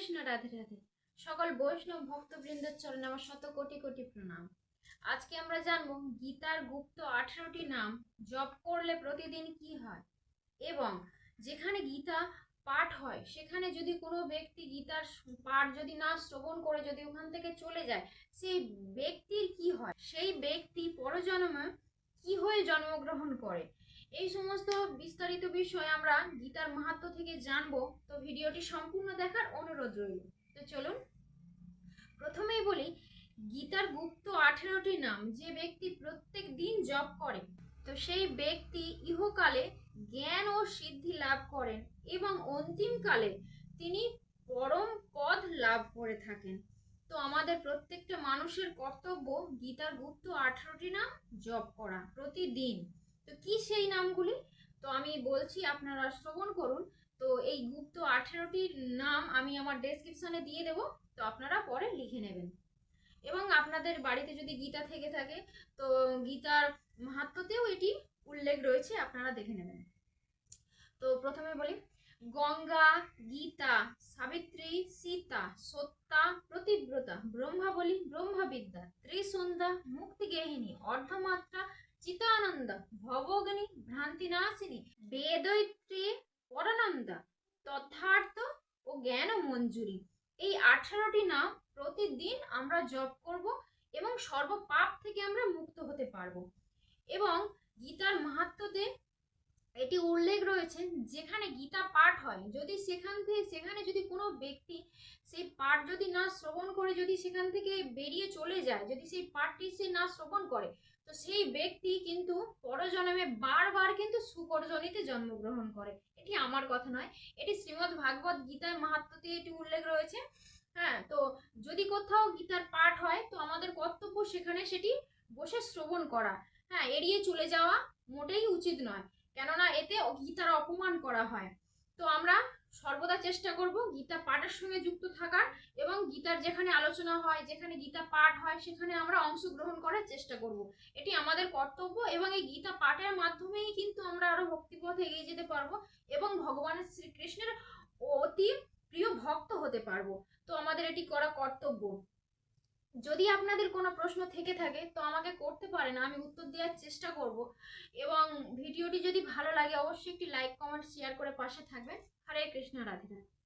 কৃষ্ণ রাধে রাধে। সকল বৈষ্ণব ভক্তবৃন্দের চরণে আমার শত কোটি কোটি প্রণাম। আজকে আমরা জানব গীতার গুপ্ত আঠেরোটি নাম জপ করলে প্রতিদিন কি হয়? এবং যেখানে গীতা পাঠ হয়, সেখানে যদি কোনো ব্যক্তি গীতার পাঠ যদি না শ্রবণ করে, যদি ওখান থেকে চলে যায়, সেই ব্যক্তির কি হয়? সেই ব্যক্তি পরজন্মে কি হয়ে জন্মগ্রহণ করে? এই সমস্ত বিস্তারিত বিষয় আমরা গীতার মাহাত্ম থেকে জানব, তো ভিডিওটি সম্পূর্ণ দেখার অনুরোধ রইল। তো চলুন, প্রথমেই বলি, গীতার গুপ্ত আঠেরোটি নাম, যে ব্যক্তি প্রত্যেক দিন জপ করে, তো সেই ব্যক্তি ইহকালে জ্ঞান ও সিদ্ধি লাভ করেন এবং অন্তিমকালে তিনি পরম পদ লাভ করে থাকেন। তো আমাদের প্রত্যেকটা মানুষের কর্তব্য গীতার গুপ্ত আঠেরোটি নাম জপ করা প্রতিদিন। তো কি সেই নামগুলি? তো আমি বলছি আপনারা শ্রবণ করুন। তো এই গুপ্ত আঠেরোটির নাম আমি আমার ডেসক্রিপশনে দিয়ে দেব। তো আপনারা পরে লিখে নেবেন। এবং আপনাদের বাড়িতে যদি গীতা থেকে থাকে, তো গীতার মাহাত্মতেও এটি উল্লেখ রয়েছে, আপনারা দেখে নেবেন। তো প্রথমে বলি, গঙ্গা, গীতা, সাবিত্রী, সীতা সত্যা প্রতিব্রতা, ব্রহ্মাবলী, ব্রহ্মবিদ্যা, ত্রিসন্ধ্যা মুক্তিগেহিনী অর্ধমাত্রা, চিতানন্দ ভবগ্নি ভ্রান্তিনাশিনী বেদৈত্রী পরানন্দা, তথার্থ ও জ্ঞান মঞ্জুরি। এই আঠারোটি নাম প্রতিদিন আমরা জপ করব এবং সর্বপাপ থেকে আমরা মুক্ত হতে পারব। এবং গীতার মাহাত্মতে এটি উল্লেখ রয়েছে, যেখানে গীতা পাঠ হয়, যদি সেখান থেকে সেখানে যদি কোনো ব্যক্তি সেই পাঠ যদি না শ্রবণ করে, যদি সেখান থেকে বেরিয়ে চলে যায়, যদি সেই পাঠটি সে না শ্রবণ করে, তো সেই ব্যক্তি কিন্তু পরজন্মে বারবার কিন্তু সুকরজনীতে জন্মগ্রহণ করে। এটি আমার কথা নয়, এটি শ্রীমদ্ ভাগবত গীতায় মাহাত্মতে এটি উল্লেখ রয়েছে। হ্যাঁ তো যদি কোথাও গীতার পাঠ হয়, তো আমাদের কর্তব্য সেখানে সেটি বসে শ্রবণ করা। হ্যাঁ এড়িয়ে চলে যাওয়া মোটেই উচিত নয়। কেননা এতে গীতার অপমান করা হয়। তো আমরা সর্বদা চেষ্টা করব গীতা পাঠের সঙ্গে যুক্ত থাকার এবং গীতার যেখানে আলোচনা হয়, যেখানে গীতা পাঠ হয়, সেখানে আমরা অংশগ্রহণ করার চেষ্টা করব। এটি আমাদের কর্তব্য এবং এই গীতা পাঠের মাধ্যমেই কিন্তু আমরা আরও ভক্তিপথে এগিয়ে যেতে পারব এবং ভগবানের শ্রীকৃষ্ণের অতি প্রিয় ভক্ত হতে পারব। তো আমাদের এটি করা কর্তব্য। যদি আপনাদের কোনো প্রশ্ন থেকে থাকে, তো আমাকে করতে পারেন, আমি উত্তর দেওয়ার চেষ্টা করব। এবং ভিডিওটি যদি ভালো লাগে, অবশ্যই একটি লাইক কমেন্ট শেয়ার করে পাশে থাকবেন। হরে কৃষ্ণ, রাধে রাধে।